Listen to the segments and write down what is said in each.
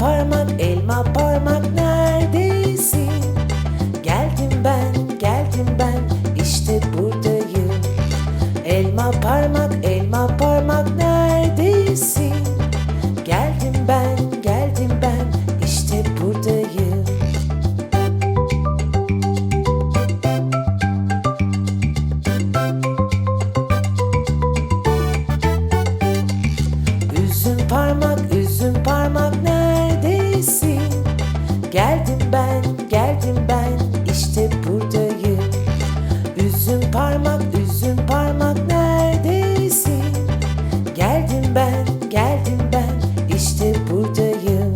parmak, elma parmak neredesin? Geldim ben, geldim ben, işte buradayım. Elma parmak, elma parmak neredesin? Geldim ben, geldim ben, işte buradayım. Üzüm parmak, üzüm parmak neredesin? Geldim ben, geldim ben, işte buradayım. Üzüm parmak, üzüm parmak neredesin? Geldim ben, geldim ben, işte buradayım.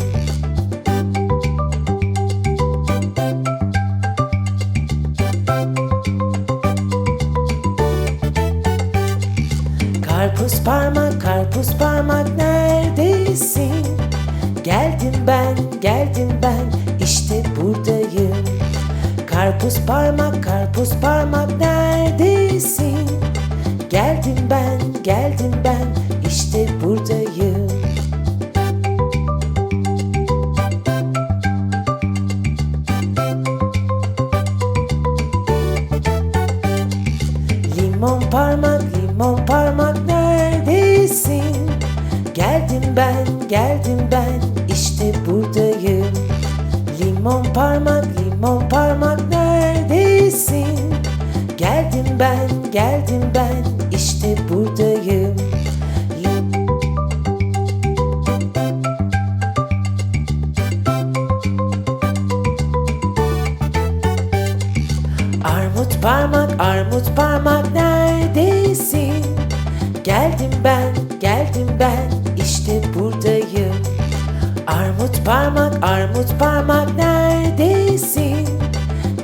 Karpuz parmak, karpuz parmak neredesin? Geldim ben, geldim ben, işte buradayım. Karpuz parmak, karpuz parmak neredesin? Geldim ben, geldim ben, işte buradayım. Limon parmak, limon parmak neredesin? Geldim ben, geldim ben, işte buradayım. Limon parmak, limon parmak neredesin? Geldim ben, geldim ben, işte buradayım. Armut parmak, armut parmak neredesin? Geldim ben, geldim ben, işte buradayım. Armut parmak, armut parmak neredesin?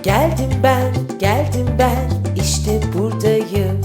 Geldim ben, geldim ben, işte buradayım.